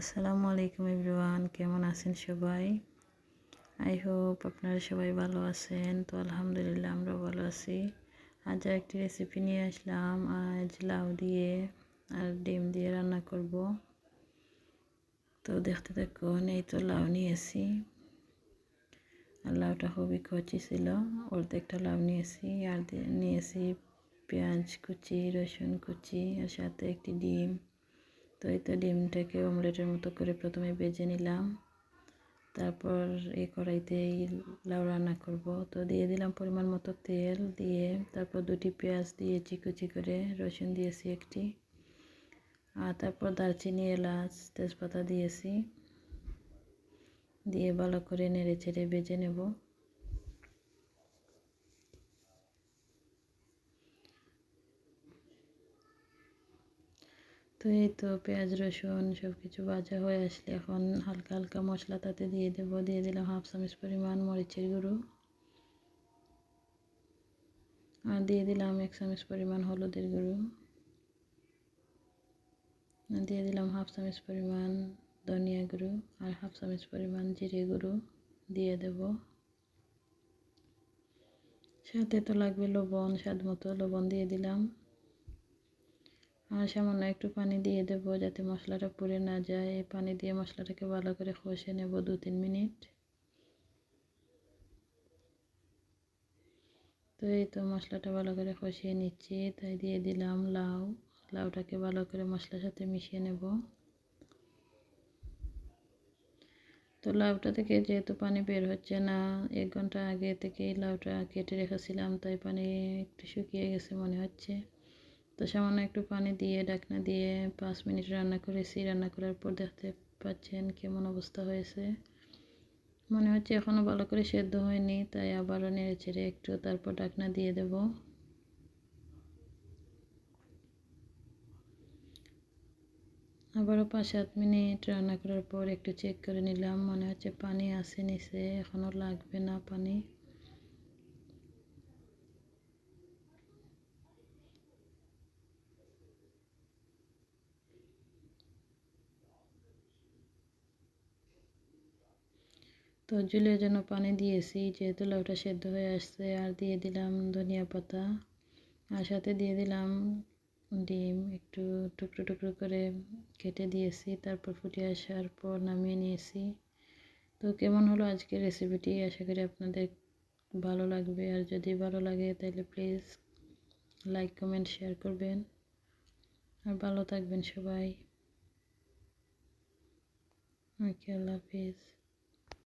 আসসালামু আলাইকুম এভরিওয়ান, কেমন আছেন সবাই? আই হোপ আপনারা সবাই ভালো আছেন। তো আলহামদুলিল্লাহ আমরা ভালো আছি। আজ একটি রেসিপি নিয়ে আসলাম। আজ লাউ দিয়ে আর ডিম দিয়ে রান্না করব। তো দেখতে দেখুন এই তো লাউ নিয়েছি। আর লাউটা খুবই কচি ছিল, অর্ধেকটা লাউ নিয়েছি। আর নিয়েছি পেঁয়াজ কুচি, রসুন কুচি, আর সাথে একটি ডিম। তো এই তো ডিমটাকে অমলেটের মতো করে প্রথমে বেজে নিলাম। তারপর এই কড়াইতে এই লাউ রান্না করব। তো দিয়ে দিলাম পরিমাণ মতো তেল দিয়ে তারপর দুটি পেঁয়াজ দিয়ে কুচি করে রসুন দিয়েছি একটি। আর তারপর দারচিনি, এলাচ, তেজপাতা দিয়েছি। দিয়ে ভালো করে নেড়ে চেড়ে বেজে নেব। তো এই তো পেঁয়াজ, রসুন সব কিছু ভাজা হয়ে আসলে এখন হালকা হালকা মশলা তাতে দিয়ে দেব। দিয়ে দিলাম হাফ চামচ পরিমাণ মরিচের গুঁড়ো। আর দিয়ে দিলাম এক চামচ পরিমাণ হলুদের গুঁড়ো। দিয়ে দিলাম হাফ চামচ পরিমাণ ধনিয়া গুঁড়ো আর হাফ চামচ পরিমাণ জিরে গুঁড়ো দিয়ে দেব। সাথে তো লাগবে লবণ, স্বাদ মতো লবণ দিয়ে দিলাম। সামান্য একটু পানি দিয়ে দেবো যাতে মশলাটা পুড়ে না যায়। পানি দিয়ে মশলাটাকে ভালো করে কষে নেব দু তিন মিনিট। তো এই তো মশলাটা ভালো করে কষিয়ে নিচ্ছি, তাই দিয়ে দিলাম লাউ। লাউটাকে ভালো করে মশলার সাথে মিশিয়ে নেব। তো লাউটা থেকে যেহেতু পানি বের হচ্ছে না, এক ঘণ্টা আগে থেকেই লাউটা কেটে রেখেছিলাম, তাই পানি একটু শুকিয়ে গেছে মনে হচ্ছে। তো সামান্য একটু পানি দিয়ে ডাকনা দিয়ে পাঁচ মিনিট রান্না করেছি। রান্না করার পর দেখতে পাচ্ছেন কেমন অবস্থা হয়েছে। মনে হচ্ছে এখনও ভালো করে সেদ্ধ হয়নি, তাই আবারও নেড়ে চেড়ে একটু তারপর ডাকনা দিয়ে দেব। আবারও পাঁচ সাত মিনিট রান্না করার পর একটু চেক করে নিলাম। মনে হচ্ছে পানি আসে নিচে এখনও লাগবে না পানি। তো জুলের জন্য পানি দিয়েছি, যেহেতু লাউটা সেদ্ধ হয়ে আসছে, আর দিয়ে দিলাম ধনিয়া পাতা। আর সাথে দিয়ে দিলাম ডিম, একটু টুকরো টুকরো করে কেটে দিয়েছি, তারপর ফুটে আসার পর নামিয়ে নিয়েছি। তো কেমন হলো আজকের রেসিপিটি আশা করি আপনাদের ভালো লাগবে, আর যদি ভালো লাগে তাহলে প্লিজ লাইক কমেন্ট শেয়ার করবেন। আর ভালো থাকবেন সবাই। ওকে, আল্লাহ হাফিজ।